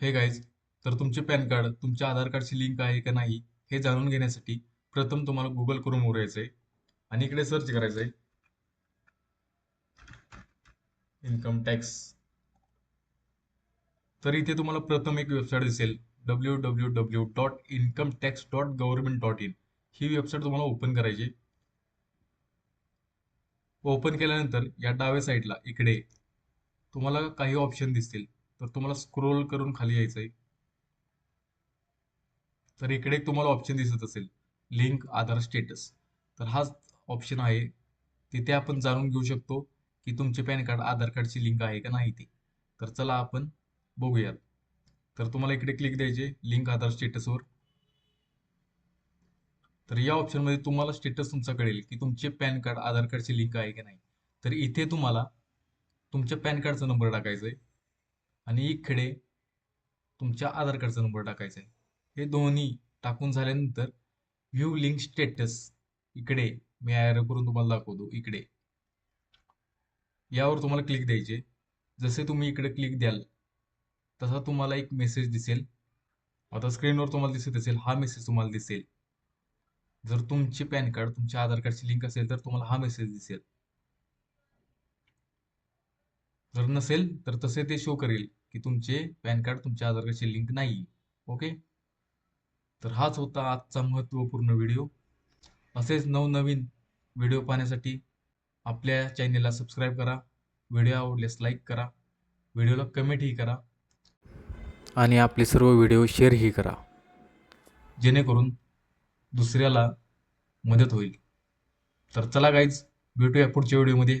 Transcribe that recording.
हे गाईज तर तुमचे पॅन कार्ड तुमच्या आधार कार्डची लिंक आहे का नाही हे जाणून घेण्यासाठी प्रथम तुम्हाला गुगल करून उघडायचं आहे आणि इकडे सर्च करायचं आहे इन्कम टॅक्स तर इथे तुम्हाला प्रथम एक वेबसाईट दिसेल W W W dot income tax dot government dot in he website तुम्हाला ओपन करायची ओपन केल्यानंतर या डाव्या साईडला इकडे तुम्हाला काही ऑप्शन दिसतील. तर तुम्हाला स्क्रोल करून खाली यायचं आहे तर इकडे तुम्हाला ऑप्शन दिसत असेल. लिंक आधार स्टेटस तर हाच ऑप्शन आहे. तिथे आपण जाणून घेऊ शकतो की तुमचे पॅन कार्ड आधार कार्डची लिंक आहे का नाही ती. तर चला आपण बघूयात. तर तुम्हाला इकडे क्लिक द्यायचे. लिंक आधार स्टेटसवर तर या ऑप्शनमध्ये तुम्हाला स्टेटस तुमचा कळेल की तुमचे पॅन कार्ड आधार कार्डची लिंक आहे की नाही. तर इथे तुम्हाला तुमच्या पॅन कार्डचा नंबर टाकायचा आहे आणि इकडे तुमच्या आधार कार्डचा नंबर टाकायचा आहे हे दोन्ही टाकून झाल्यानंतर व्ह्यू लिंक स्टेटस इकडे मी ॲरो करून तुम्हाला दाखवतो इकडे. यावर तुम्हाला क्लिक द्यायचे. जसे तुम्ही इकडे क्लिक द्याल तसा तुम्हाला एक मेसेज दिसेल. आता स्क्रीनवर तुम्हाला दिसत असेल हा मेसेज तुम्हाला दिसेल. जर तुमचे पॅन कार्ड तुमच्या आधार कार्डची लिंक असेल तर तुम्हाला हा मेसेज दिसेल. जर नसेल तर तसे ते शो करेल की तुमचे पॅन कार्ड तुमच्या आधार कार्डशी लिंक नाही. ओके तर हाच होता आजचा महत्त्वपूर्ण व्हिडिओ असेच नवनवीन व्हिडिओ पाहण्यासाठी आपल्या चॅनेलला सबस्क्राईब करा. व्हिडिओ आवडल्यास लाईक करा. व्हिडिओला कमेंटही करा. आणि आपले सर्व व्हिडिओ शेअरही करा. जेणेकरून दुसऱ्याला मदत होईल. तर चला गाईज भेटूया पुढच्या व्हिडिओमध्ये